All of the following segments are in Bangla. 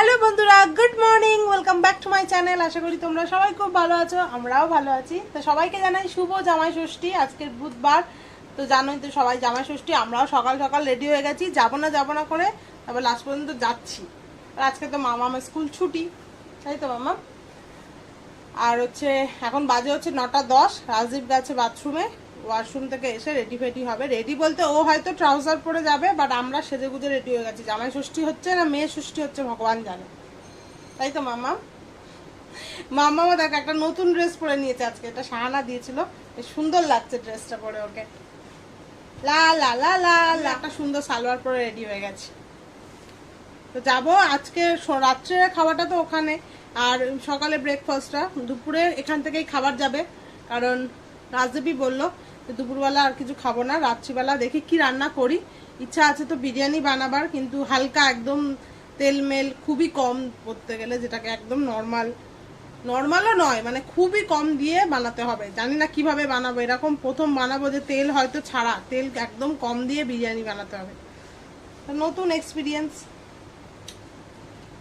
হ্যালো বন্ধুরা good morning welcome back to my channel আশা করি তোমরা সবাই খুব ভালো আছো, আমরাও ভালো আছি। তো সবাইকে জানাই শুভ জামাই ষষ্ঠী আজকের বুধবার। তো জানোই তো সবাই জামাই ষষ্ঠী, আমরাও সকাল সকাল রেডি হয়ে গেছি, যাব না যাব না করে, তারপর লাস্ট পর্যন্ত যাচ্ছি। আর আজকে তো মামা আমার স্কুল ছুটি, তাই তো মামা? আর হচ্ছে, এখন বাজে হচ্ছে নটা দশ, রাজদীপ গেছে বাথরুমে ওয়াশরুম থেকে এসে রেডি ফেডি হবে। রেডি বলতে ও হয়তো ট্রাউজার পরে যাবে বাট আমরা সেজে গুজে রেডি হয়ে গেছি। জামাই ষষ্ঠী হচ্ছে না, মেয়ে ষষ্ঠী হচ্ছে, ভগবান জানে। তাই তো মামা মামা দেখ, একটা নতুন ড্রেস পরে নিয়েছে আজকে। এটা সাহানা দিয়েছিল। সুন্দর লাগছে ড্রেসটা পরে ওকে। লা লা লা লা লা। একটা সুন্দর সালোয়ার পরে রেডি হয়ে গেছে। তো যাব আজকে স- রাত্রে খাওয়াটা তো ওখানে। আর সকালে ব্রেকফাস্টটা দুপুরে এখান থেকেই খাবার যাবে। কারণ রাজদেবী বলল দুপুরবেলা আর কিছু খাব না, রাত্রিবেলা দেখি কি রান্না করি। ইচ্ছা আছে তো বিরিয়ানি বানাবার, কিন্তু হালকা একদম তেল মেল খুবই কম করতে গেলে, যেটাকে একদম নর্মাল নর্মালও নয় মানে খুবই কম দিয়ে বানাতে হবে। জানি না কীভাবে বানাবো, এরকম প্রথম বানাবো যে তেল হয়তো ছাড়া, তেল একদম কম দিয়ে বিরিয়ানি বানাতে হবে। নতুন এক্সপিরিয়েন্স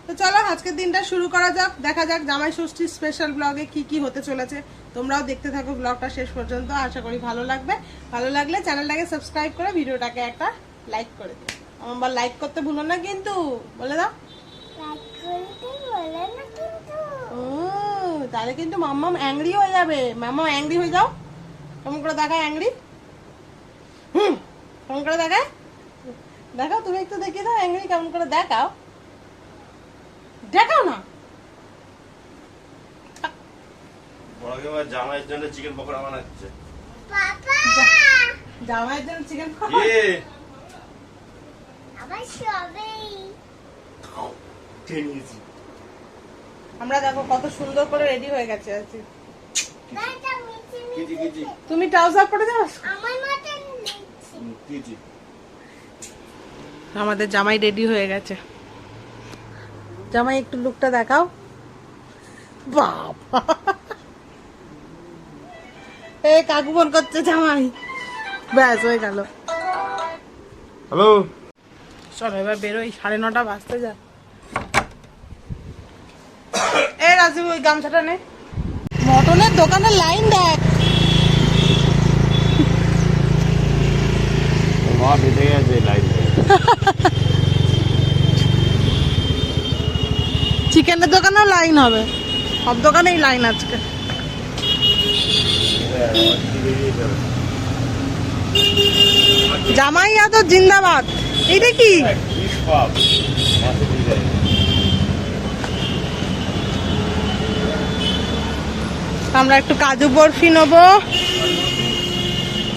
তো চলো আজকের দিনটা শুরু করা যাক। দেখা যাক জামাই ষষ্ঠীর স্পেশাল ব্লগে কি কি হতে চলেছে। তোমরাও দেখতে থাকো ব্লগটা শেষ পর্যন্ত। আশা করি ভালো লাগবে। ভালো লাগলে চ্যানেলটাকে সাবস্ক্রাইব করে ভিডিওটাকে একটা লাইক করে দিও। আমার লাইক করতে ভুলো না কিন্তু। বলে দাও। তাহলে কিন্তু মাম্মাম অ্যাংরি হয়ে যাবে। মাম্মা অ্যাংরি হয়ে যাও। কেমন করে দেখায় অ্যাংরি হুম কেমন করে দেখায়? দেখাও তুমি একটু দেখিয়ে দাও অ্যাংরি কেমন করে দেখাও। দেখাও না। বড় জামাইয়ের জন্য চিকেন পকোড়া বানাচ্ছে। জামাইয়ের জন্য চিকেন আমরা দেখো কত সুন্দর করে রেডি হয়ে গেছে আজকে। তুমি ট্রাউজার পরে যাও। আমাদের জামাই রেডি হয়ে গেছে। জামাই একটু লুকটা দেখাও। বাবা। এ কাকু ফোন করছে জামাই। ব্যাস হয়ে গেল। হ্যালো চলো এবার বেরোই সাড়ে নটা বাজতে যা। এ রাজু ওই গামছাটা নে। মটনের দোকানের লাইন দেখ। মা বেঁধে গেছে লাইন চিকেনের দোকানেও লাইন হবে। সব দোকানেই লাইন আজকে। জামাই এত জিন্দাবাদ। এইটা কি? আমরা একটু কাজু বরফি নেব।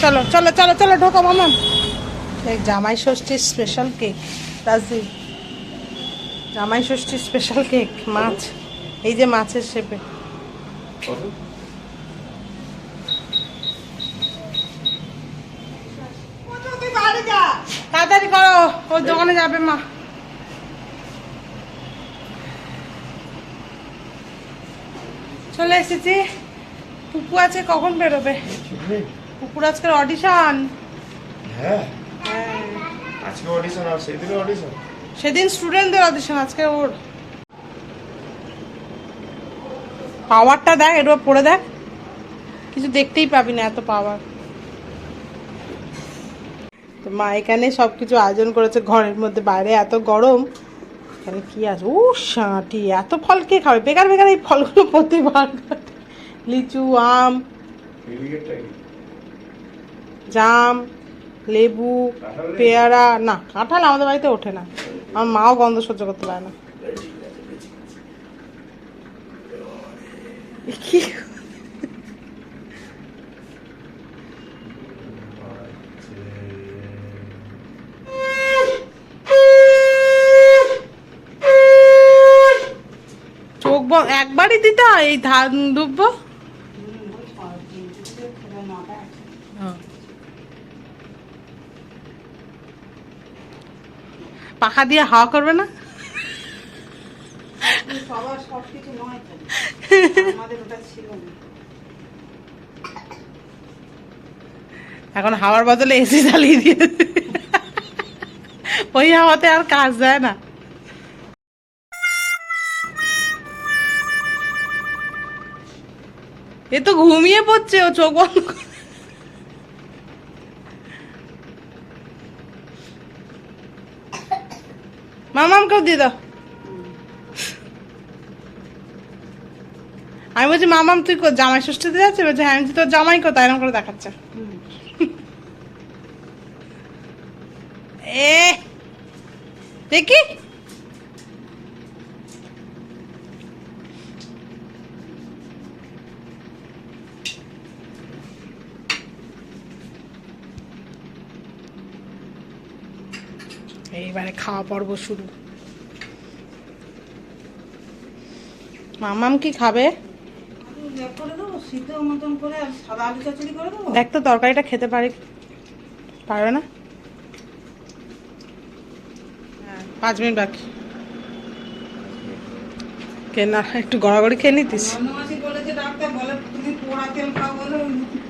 চলো চলো চলো চলো ঢোকো মামা। এই জামাই ষষ্ঠীর স্পেশাল কেক রাজি। জামাই ষষ্ঠীর স্পেশাল কেক মাছ। এই যে মাছের শেপে। তাড়াতাড়ি করো দোকানে যাবে মা। চলে এসেছি। পুপু আছে কখন বেরোবে? পুকুর আজকের অডিশন হ্যাঁ। আজকে অডিশন আর সেদিনও অডিশন সেদিন স্টুডেন্টদের অডিশন আজকে ওর পাওয়ারটা দেখ একবার পড়ে দেখ। কিছু দেখতেই পাবি না এত পাওয়ার তো মা এখানে সব কিছু আয়োজন করেছে ঘরের মধ্যে বাইরে এত গরম। এখানে কি আছে? ও শাঁটি এত ফল কে খাবে? বেকার বেকার এই ফলগুলো প্রতিবার। লিচু আম জাম। লেবু, পেয়ারা, না, কাঁঠাল আমাদের বাড়িতে ওঠে না। আমার মাও গন্ধ সহ্য করতে পারে না। চোখ একবারই দিতে হয় এই ধান ডুববো? পাখা দিয়ে হাওয়া করবে না? এখন হাওয়ার বদলে এসি চালিয়ে দিয়ে ওই হাওয়াতে আর কাজ যায় না। এ তো ঘুমিয়ে পড়ছে ও চোখ বন্ধ করে। মামামকেও দিয়ে দাও আমি বলছি মামাম তুই জামাই ষষ্ঠীতে যাচ্ছে, বলছে হ্যাঁ তোর জামাই কোথায়? এরকম করে দেখাচ্ছে। এ, দেখি। এইবারে খাওয়া পর্ব শুরু। মামাম কি খাবে? দেবো দেখ তো তরকারিটা খেতে পারে। পারবে না? হ্যাঁ, পাঁচ মিনিট বাকি। কে না একটু গড়াগড়ি খেয়ে নিতিস?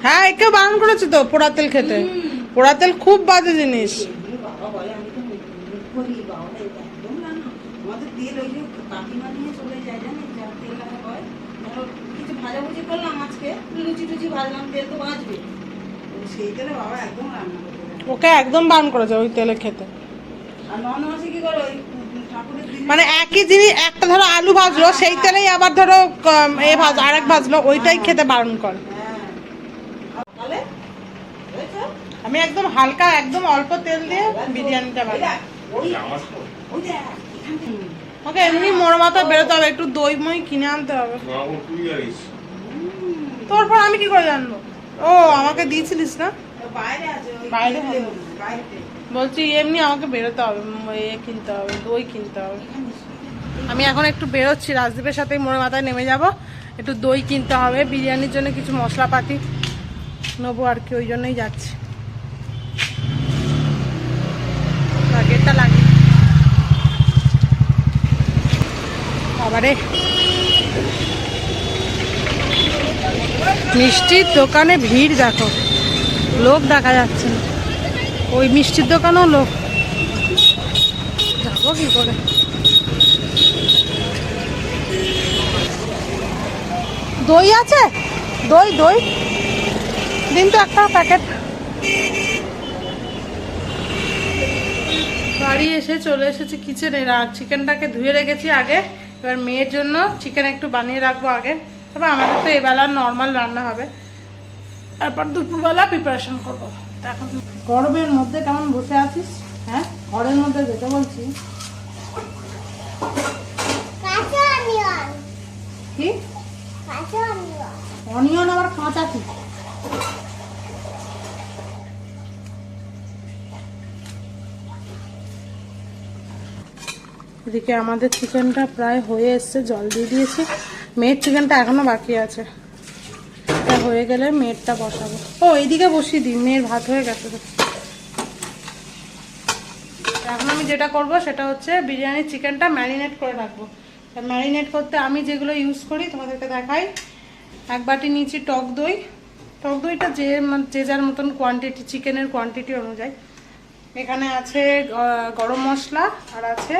হ্যাঁ একে বারণ করেছে তো পোড়া তেল খেতে। পোড়া তেল খুব বাজে জিনিস। আমাদের তেল ওই যে কাকিমা নিয়ে চলে যায় জানিস যা তেল আর হয়। ধরো কিছু ভাজাভুজি করলাম আজকে লুচি টুচি ভাজলাম তেল তো বাঁচবে সেই তেলে বাবা একদম রান্না ওকে একদম বারণ করেছে ওই তেলে খেতে। আর নন মাসি কি করে ওই মানে একই জিনিস একটা ধরো আলু ভাজলো সেই তেলেই আবার ধরো এ ভাজ আরেক ভাজলো ওইটাই খেতে বারণ করে। হ্যাঁ। আমি একদম হালকা একদম অল্প তেল দিয়ে বিরিয়ানিটা বানাই। ওকে এমনি মোড় মাথা বেরোতে হবে একটু দই মই কিনে আনতে হবে। মামা তোর পর আমি কি করে জানব? ও আমাকে দিয়েছিলিস না? বাইরে আছে বাইরে বাইরে হবে। বাইরে। বলছি এমনি আমাকে বেরোতে হবে এ কিনতে হবে দই কিনতে হবে। আমি এখন একটু বেরোচ্ছি রাজদীপের সাথে মোড়ে মাথায় নেমে যাব। একটু দই কিনতে হবে বিরিয়ানির জন্য কিছু মশলাপাতি নেব আর কি ওই জন্যই যাচ্ছি। আবারে মিষ্টির দোকানে ভিড় দেখো। লোক দেখা যাচ্ছে ওই মিষ্টির দোকানেও লোক। যাব কি করে? দই আছে? দই দই। দিন তো একটা প্যাকেট। বাড়ি এসে চলে এসেছি কিচেনে। আর চিকেনটাকে ধুয়ে রেখেছি আগে। এবার মেয়ের জন্য চিকেন একটু বানিয়ে রাখব আগে। তবে আমাদের তো এবেলা নর্মাল রান্না হবে। তারপর দুপুরবেলা প্রিপারেশন করব। এখন গরমের মধ্যে কেমন বসে আছিস? হ্যাঁ? ঘরের মধ্যে যেতে বলছি। কি? অনিয়ন আবার কাঁচা কি? এদিকে আমাদের চিকেনটা প্রায় হয়ে এসছে, জল দিয়ে দিয়েছি। মেয়ের চিকেনটা এখনও বাকি আছে। হয়ে গেলে মেয়েরটা বসাবো। ও, এইদিকে বসিয়ে দিই, মেয়ের ভাত হয়ে গেছে। এখন আমি যেটা করব, সেটা হচ্ছে বিরিয়ানির চিকেনটা ম্যারিনেট করে রাখব। ম্যারিনেট করতে আমি যেগুলো ইউজ করি, তোমাদেরকে দেখাই। এক বাটি নিয়েছি টক দই। টক দইটা যে যে যার মতন কোয়ান্টিটি চিকেনের কোয়ান্টিটি অনুযায়ী। এখানে আছে গরম মশলা, আর আছে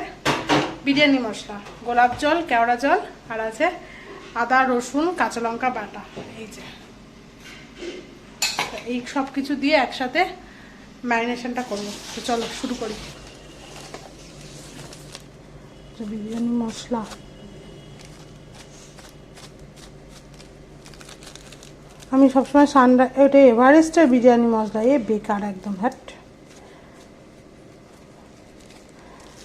বিরিয়ানি মশলা, গোলাপ জল, কেওড়া জল, আর আছে আদা, রসুন, কাঁচা লঙ্কা বাটা, এই যে। এই সব কিছু দিয়ে একসাথে ম্যারিনেশনটা করব। তো চলো, শুরু করি। বিরিয়ানি মশলা। আমি সবসময় সানরা এটা এভারেস্টের বিরিয়ানি মশলা, এ বেকার একদম, হ্যাট।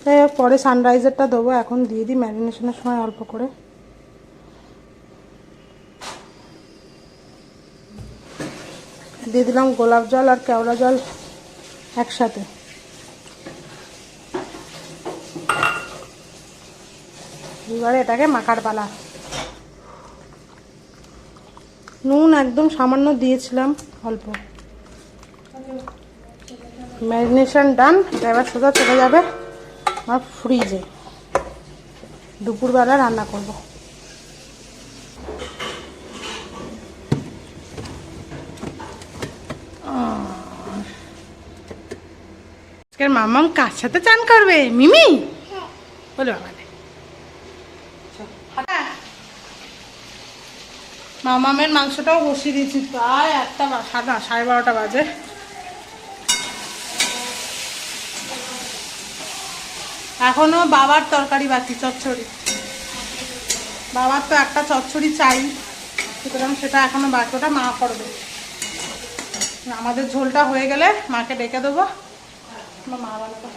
যাই হোক, পরে সানরাইজারটা দেবো, এখন দিয়ে দিই ম্যারিনেশনের সময় অল্প করে। দিয়ে দিলাম গোলাপ জল আর কেওড়া জল একসাথে। এবারে এটাকে মাখার পালা। নুন একদম সামান্য দিয়েছিলাম, অল্প। ম্যারিনেশন ডান এটা এবার সোজা চলে যাবে। আমার ফ্রিজে দুপুরবেলা রান্না করব। আজকের মামাম কার সাথে চান করবে? মিমি? বলে বাবা মামামের মাংসটাও বসিয়ে দিয়েছি প্রায় একটা বা- না, সাড়ে বারোটা বাজে। এখনও বাবার তরকারি বাকি, চচ্চড়ি। বাবার তো একটা চচ্চড়ি চাই, সুতরাং সেটা এখনও বাকি, ওটা মা করবে। আমাদের ঝোলটা হয়ে গেলে মাকে ডেকে দেবো। মা বানাবে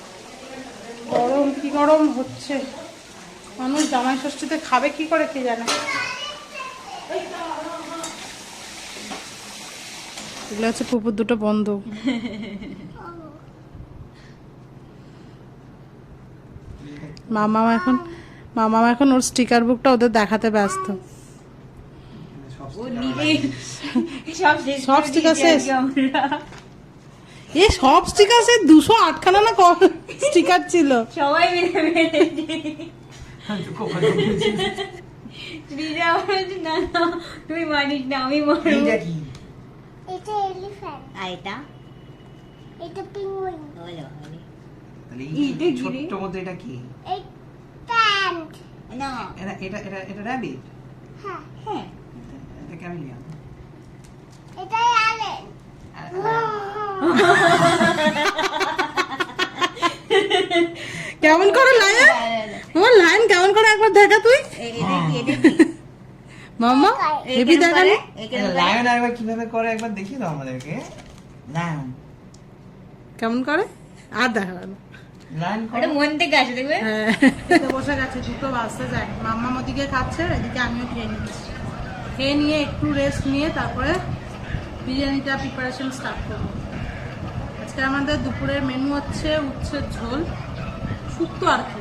গরম, কি গরম হচ্ছে। মানুষ জামাই ষষ্ঠীতে খাবে কি করে কে জানে। এগুলো হচ্ছে পুকুর দুটো বন্ধ। মামা এখন মামা এখন ওর স্টিকার বুকটা ওদের দেখাতে ব্যস্ত। সব শেষ সব করে sticker দিয়েছি শেষ? এ সব স্টিকার সে দুশো আটখানা না স্টিকার ছিল? সবাই তুই মানিস না আমি এটা এলিফ্যান্ট এটা এটা পেঙ্গুইন হলো হলো। তাহলে এই ছোট্ট মধ্যে এটা কি? না। এটা এটা এটা এটা র্যাবিট হ্যাঁ। হ্যাঁ। এটা ক্যামেলিয়ান এটা অ্যালেন কেমন করে লাইন আমার লাইন কেমন করে একবার দেখা তুই? মামা হেভি করে? লায়ন একবার কীভাবে করে একবার দেখিয়ে দাও আমাদেরকে। লায়ন। কেমন করে? আর দেখাবে না মন থেকে আসে দেখবে? হ্যাঁ। বসে গেছে দুটো বাজতে যায়। মাম্মা ওদিকে খাচ্ছে এদিকে আমিও খেয়ে নিচ্ছি। খেয়ে নিয়ে একটু রেস্ট নিয়ে তারপরে বিরিয়ানিটা প্রিপারেশন স্টার্ট করব। আজকে আমাদের দুপুরের মেনু হচ্ছে উচ্ছের ঝোল শুক্তো আর কি।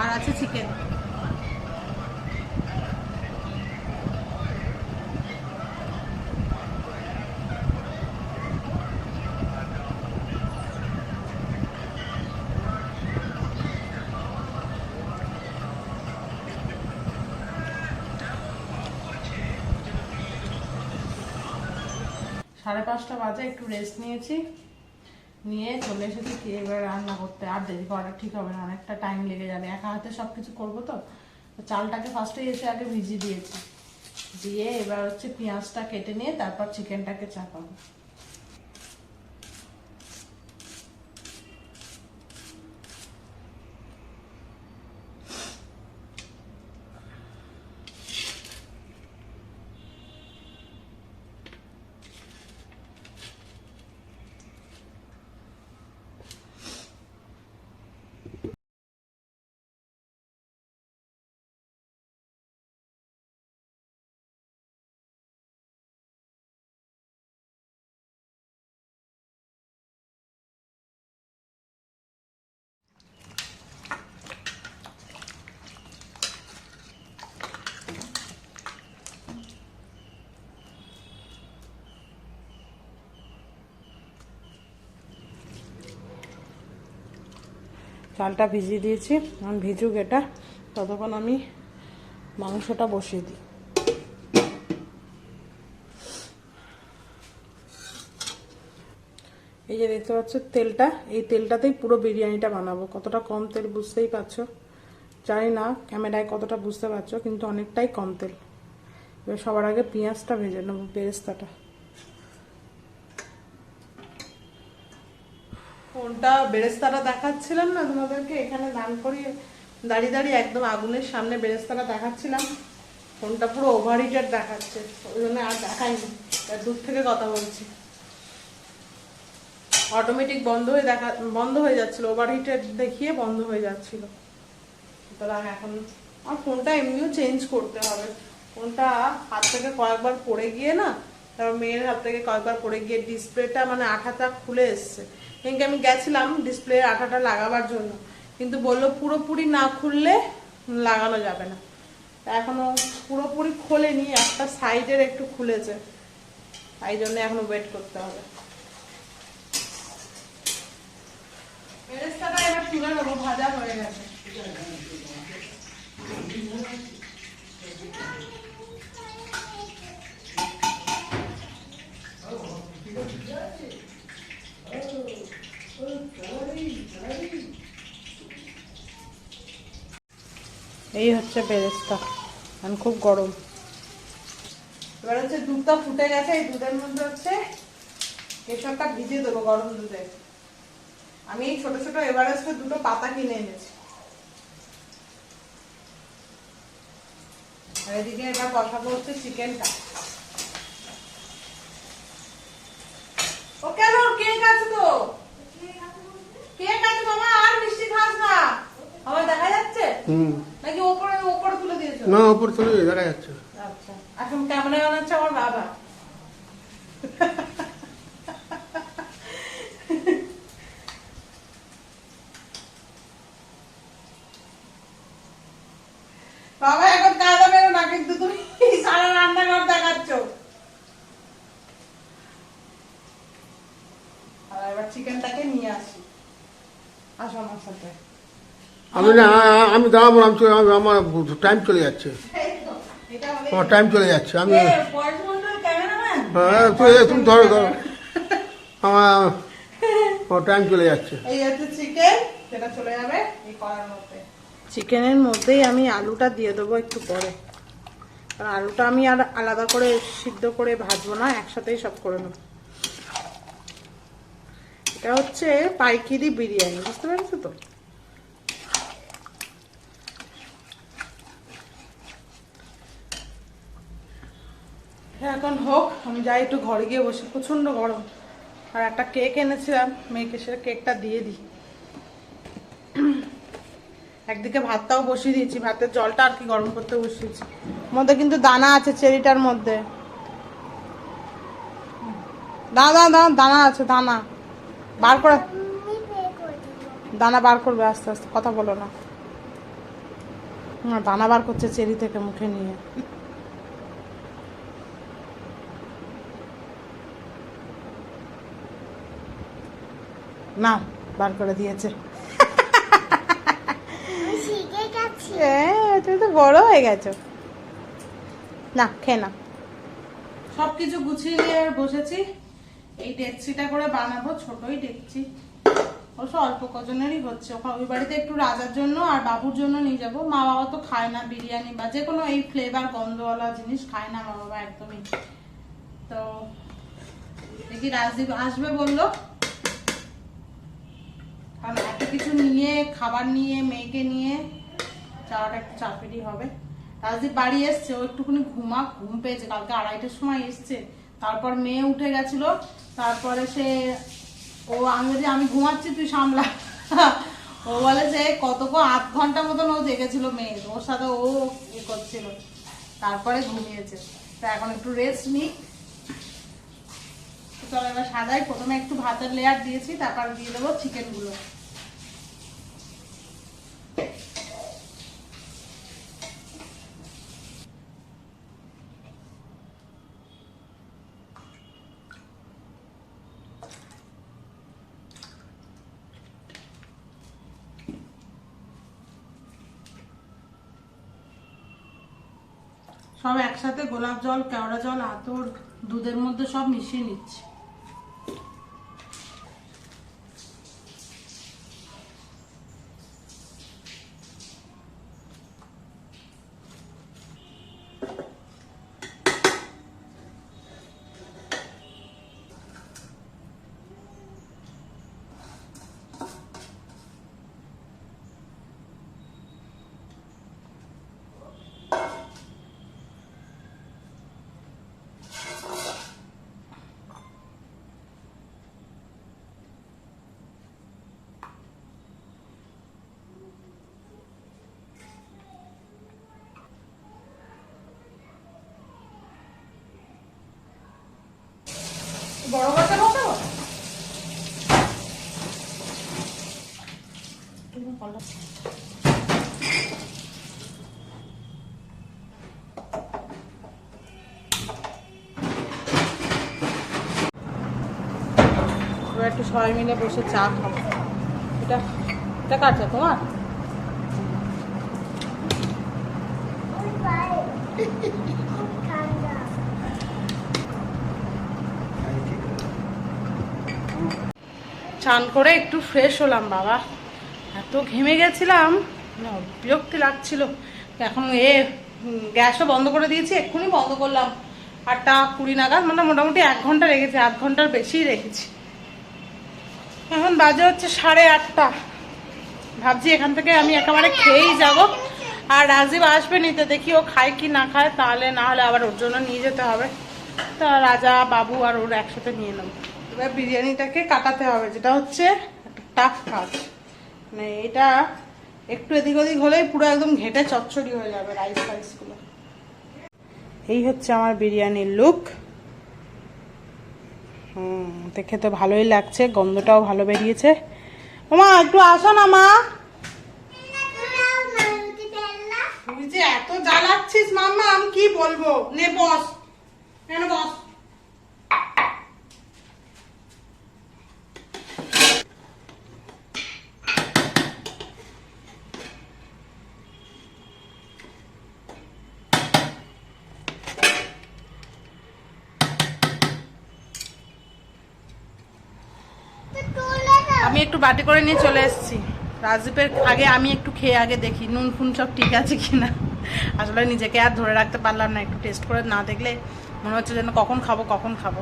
আর আছে চিকেন সাড়ে পাঁচটা বাজে, একটু রেস্ট নিয়েছি। নিয়ে চলে এসেছি কি এবার রান্না করতে। আর দেরি করা ঠিক হবে না, অনেকটা টাইম লেগে যাবে। একা হাতে সব কিছু করব তো। চালটাকে ফার্স্টে এসে আগে ভিজিয়ে দিয়েছি। দিয়ে এবার হচ্ছে পেঁয়াজটা কেটে নিয়ে তারপর চিকেনটাকে চাপাবো। চালটা ভিজিয়ে দিয়েছি। এখন ভিজুক এটা। ততক্ষণ আমি মাংসটা বসিয়ে দিই। এই যে দেখতে পাচ্ছ তেলটা, এই তেলটাতেই পুরো বিরিয়ানিটা বানাবো। কতটা কম তেল বুঝতেই পারছ? জানি না, ক্যামেরায় কতটা বুঝতে পারছ, কিন্তু অনেকটাই কম তেল। এবার সবার আগে পেঁয়াজটা ভেজে নেব, বেরেস্তাটা। ফোনটা বেরেস্তাটা দেখাচ্ছিলাম না তোমাদেরকে? এখানে দান করিয়ে দাঁড়িয়ে দাঁড়িয়ে একদম আগুনের সামনে বেরেস্তাটা দেখাচ্ছিলাম। ফোনটা পুরো ওভার হিটার দেখাচ্ছে। ওই জন্য আর দেখাইনি। দূর থেকে কথা বলছি। অটোমেটিক বন্ধ হয়ে দেখা, বন্ধ হয়ে যাচ্ছিল। ওভার হিটার দেখিয়ে বন্ধ হয়ে যাচ্ছিল। সুতরাং এখন আর ফোনটা এমনিও চেঞ্জ করতে হবে। ফোনটা হাত থেকে কয়েকবার পড়ে গিয়ে না, তারপর মেয়ের হাত থেকে কয়েকবার পড়ে গিয়ে ডিসপ্লেটা মানে আঠাটা খুলে এসছে। কিন্তু আমি গেছিলাম ডিসপ্লে আঠাটা লাগাবার জন্য। কিন্তু বলল পুরোপুরি না খুললে লাগানো যাবে না। তা এখনও পুরোপুরি খোলেনি, একটা সাইডের একটু খুলেছে। তাই জন্য এখনও ওয়েট করতে হবে। ভাজা হয়ে গেছে। এই হচ্ছে বেরেস্তা এখন খুব গরম। এবার হচ্ছে দুধটা ফুটে গেছে, এই দুধের মধ্যে হচ্ছে কেশরটা ভিজিয়ে দেবো গরম দুধে। আমি এই ছোট ছোট এভারেস্টের দুটো পাতা কিনে এনেছি। এদিকে এবার বসাবো হচ্ছে চিকেনটা। ও কেন? কেক আছে তো? কেক আছে আর মিষ্টি খাস না। আমার দেখা যাচ্ছে নাকি ওপরে ওপরে তুলে দিয়েছ না ওপর চলে যায়, দেখা যাচ্ছে। আচ্ছা এখন ক্যামেরা বানাচ্ছে আমার বাবা। বাবা এখন কাজা বেরো না কিন্তু তুমি সারা রান্নাঘর দেখাচ্ছ। আর এবার চিকেনটাকে নিয়ে আসি। আসো আমার সাথে। আমি না আমি দাঁড়াবো আমি চলে- আমি- আমার টাইম চলে যাচ্ছে। আমার টাইম চলে যাচ্ছে আমি ক্যামেরাম্যান? হ্যাঁ তুমি তুমি ধরো ধরো। আমার আমার টাইম চলে যাচ্ছে। এই হচ্ছে চিকেন সেটা চলে যাবে এই কড়ার মধ্যে। চিকেনের মধ্যেই আমি আলুটা দিয়ে দেবো একটু পরে। কারণ আলুটা আমি আর আলাদা করে সিদ্ধ করে ভাজবো না একসাথেই সব করে নেব। এটা হচ্ছে পাইকিরি বিরিয়ানি বুঝতে পেরেছ তো? এখন হোক, আমি যাই একটু ঘরে গিয়ে বসি। প্রচণ্ড গরম। আর একটা কেক এনেছিলাম, মেয়েকে সে কেকটা দিয়ে দিই। একদিকে ভাতটাও বসিয়ে দিয়েছি, ভাতের জলটা আর কি গরম করতে বসিয়েছি। মধ্যে কিন্তু দানা আছে চেরিটার মধ্যে। দানা দানা দানা আছে, দানা। বার করে, দানা বার করবে, আস্তে আস্তে, কথা বলো না, দানা বার করছে চেরি থেকে মুখে নিয়ে। না বার করে দিয়েছে। হ্যাঁ তুমি তো বড় হয়ে গেছো। না, খেয়ে না সব কিছু গুছিয়ে নিয়ে বসেছি। এই ডেকচিটা করে বানাবো, ছোটই ডেকচি। অবশ্য অল্প কজনেরই হচ্ছে। ওই বাড়িতে একটু রাজার জন্য আর বাবুর জন্য নিয়ে যাব। মা বাবা তো খায় না বিরিয়ানি বা যে কোনো এই ফ্লেভার গন্ধওয়ালা জিনিস খায় না মা বাবা একদমই। তো দেখি রাজদীপ আসবে বলল। এত কিছু নিয়ে, খাবার নিয়ে, মেয়েকে নিয়ে যাওয়াটা একটু চাপেরই হবে। রাজদীপ বাড়ি এসছে, ও একটুখানি ঘুমা ঘুম পেয়েছে, কালকে আড়াইটার সময় এসছে। তারপর মেয়ে উঠে গেছিল, তারপরে সে, ও আমি বলছি, আমি ঘুমাচ্ছি, তুই সামলা। ও বলে যে, কতক্ষণ, আধ ঘণ্টা মতন ও জেগেছিল মেয়ে। ওর সাথে ও ইয়ে করছিল, তারপরে ঘুমিয়েছে। তো এখন একটু রেস্ট নিই। চলো, এবার সাজাই। প্রথমে একটু ভাতের লেয়ার দিয়েছি, তারপর দিয়ে দেবো চিকেনগুলো সব একসাথে গোলাপ জল কেওড়া জল আতর দুধের মধ্যে সব মিশিয়ে নিচ্ছি বড় কথা বলতো এবার একটু সবাই মিলে বসে চা খাব। এটা এটা কাটছে তোমার? চান করে একটু ফ্রেশ হলাম বাবা। এত ঘেমে গেছিলাম। বিরক্তি লাগছিল। এখন এ গ্যাসও বন্ধ করে দিয়েছি, এক্ষুনি বন্ধ করলাম। আটটা কুড়ি নাগাদ মানে মোটামুটি এক ঘণ্টা রেখেছি আধ ঘণ্টার বেশি রেখেছি। এখন বাজে হচ্ছে সাড়ে আটটা। ভাবছি এখান থেকে আমি একেবারে খেয়েই যাব। আর রাজীব আসবে নিতে দেখি ও খায় কি না খায়, তাহলে না হলে আবার ওর জন্য নিয়ে যেতে হবে। তা রাজা, বাবু আর ওর একসাথে নিয়ে নেব। এবার বিরিয়ানিটাকে কাটাতে হবে, যেটা হচ্ছে একটা টাফ কাজ। মানে এটা একটু এদিক ওদিক হলেই পুরো একদম ঘেটে চচ্চড়ি হয়ে যাবে রাইস ফাইসগুলো এই হচ্ছে আমার বিরিয়ানির লুক হুম, দেখে তো ভালোই লাগছে, গন্ধটাও ভালো বেরিয়েছে। ওমা, একটু আসো না, মা। তুই যে এত জ্বালাচ্ছিস, মাম্মা, আমি কি বলব? নে, বস। কেন বস আমি একটু বাটি করে নিয়ে চলে এসেছি। রাজদীপের আগে আমি একটু খেয়ে আগে দেখি, নুন ফুন সব ঠিক আছে কিনা। আসলে নিজেকে আর ধরে রাখতে পারলাম না, একটু টেস্ট করে না দেখলে মনে হচ্ছে যেন কখন খাব কখন খাব।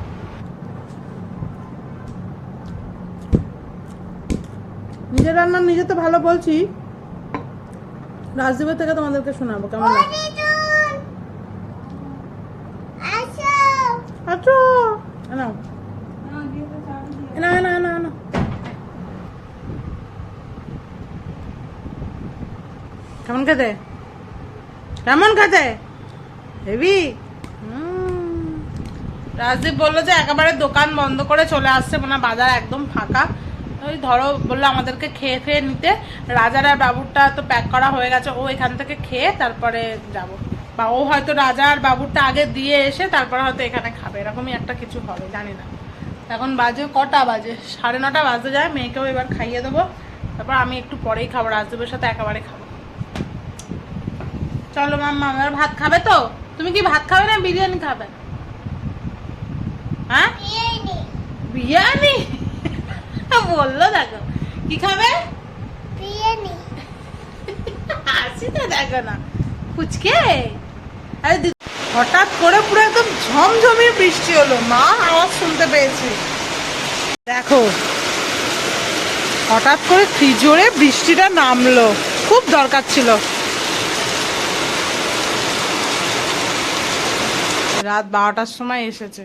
নিজের রান্না নিজে তো ভালো বলছি। রাজদীপের থেকে তোমাদেরকে শোনাবো, কেমন খেতে। কেমন খেতে? হেবি রাজদীপ বলল যে একেবারে দোকান বন্ধ করে চলে আসছে মানে বাজার একদম ফাঁকা। ওই ধরো বলল আমাদেরকে খেয়ে খেয়ে নিতে। রাজার আর বাবুরটা তো প্যাক করা হয়ে গেছে, ও এখান থেকে খেয়ে তারপরে যাব। বা ও হয়তো রাজা আর বাবুরটা আগে দিয়ে এসে তারপরে হয়তো এখানে খাবে। এরকমই একটা কিছু হবে, জানি না। এখন বাজে কটা বাজে? সাড়ে নটা বাজতে যায়, মেয়েকেও এবার খাইয়ে দেবো। তারপর আমি একটু পরেই খাব, রাজদীপের সাথে একেবারে খাব। চলো মাম্মা এবার ভাত খাবে তো? তুমি কি ভাত খাবে না বিরিয়ানি খাবে? হ্যাঁ? বিরিয়ানি। বলল দেখো। কি খাবে? হাসি তো দেখো না। ফুচকে? আরে হঠাৎ করে পুরো একদম ঝমঝমিয়ে বৃষ্টি হলো। মা আওয়াজ শুনতে পেয়েছি। দেখো হঠাৎ করে জোরে বৃষ্টিটা নামলো। খুব দরকার ছিল। রাত বারোটার সময় এসেছে।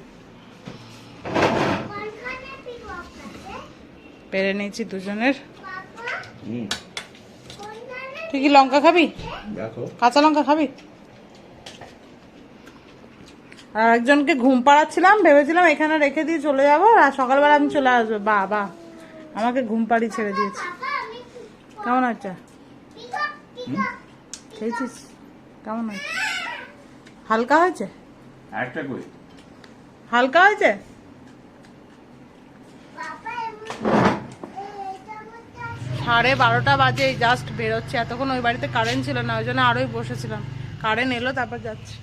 পেরে নিয়েছি দুজনের। তুই কি লঙ্কা খাবি? দেখো। কাঁচা লঙ্কা খাবি? আর একজনকে ঘুম পাড়াচ্ছিলাম ভেবেছিলাম এখানে রেখে দিয়ে চলে যাব আর সকালবেলা আমি চলে আসব। বা বা আমাকে ঘুম পাড়ি ছেড়ে দিয়েছে। কেমন আছে? খেয়েছিস? কেমন হয়েছে হালকা হয়েছে? আরেকটা কই? হালকা হয়েছে? সাড়ে বারোটা বাজে জাস্ট বেরোচ্ছে। এতক্ষণ ওই বাড়িতে কারেন্ট ছিল না, ওই জন্য আরোই বসেছিলাম। কারেন্ট এলো, তারপর যাচ্ছে।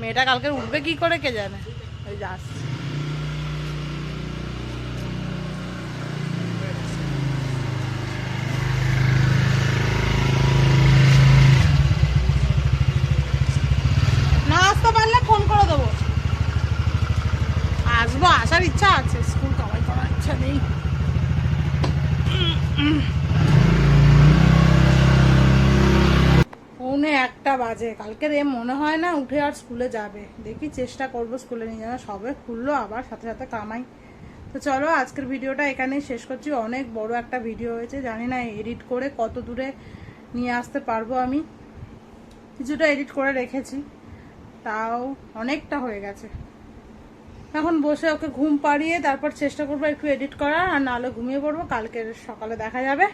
মেয়েটা কালকে উঠবে কি করে কে জানে? ওই যাচ্ছে না আসতে পারলে ফোন করে দেবো আসব আসার ইচ্ছা আছে স্কুল কামাই করার ইচ্ছা নেই পৌনে একটা বাজে কালকের এ মনে হয় না উঠে আর স্কুলে যাবে। দেখি চেষ্টা করব স্কুলে নিয়ে যাওয়া সবে খুললো, আবার সাথে সাথে কামাই। তো চলো, আজকের ভিডিওটা এখানেই শেষ করছি। অনেক বড় একটা ভিডিও হয়েছে। জানি না এডিট করে কত দূরে নিয়ে আসতে পারব আমি। কিছুটা এডিট করে রেখেছি। তাও অনেকটা হয়ে গেছে। এখন বসে ওকে ঘুম পাড়িয়ে তারপর চেষ্টা করব একটু এডিট করার আর নাহলে ঘুমিয়ে পড়ব কালকে সকালে দেখা যাবে।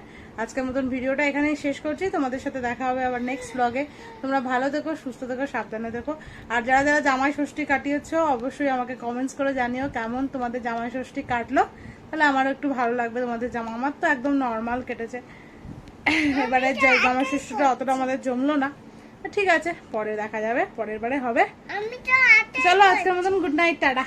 আজকের মতন ভিডিওটা এখানেই শেষ করছি। তোমাদের সাথে দেখা হবে আবার নেক্সট ব্লগে তোমরা ভালো থেকো সুস্থ থেকো সাবধানে থেকো। আর যারা যারা জামাই ষষ্ঠী কাটিয়েছ অবশ্যই আমাকে কমেন্টস করে জানিও কেমন তোমাদের জামাই ষষ্ঠী কাটলো। তাহলে আমারও একটু ভালো লাগবে তোমাদের জামা। আমার তো একদম নর্মাল কেটেছে। এবারে জামাই ষষ্ঠীটা অতটা আমাদের জমলো না। ঠিক আছে পরে দেখা যাবে পরের বারে হবে। চলো আজকের মতন গুড নাইট টাটা।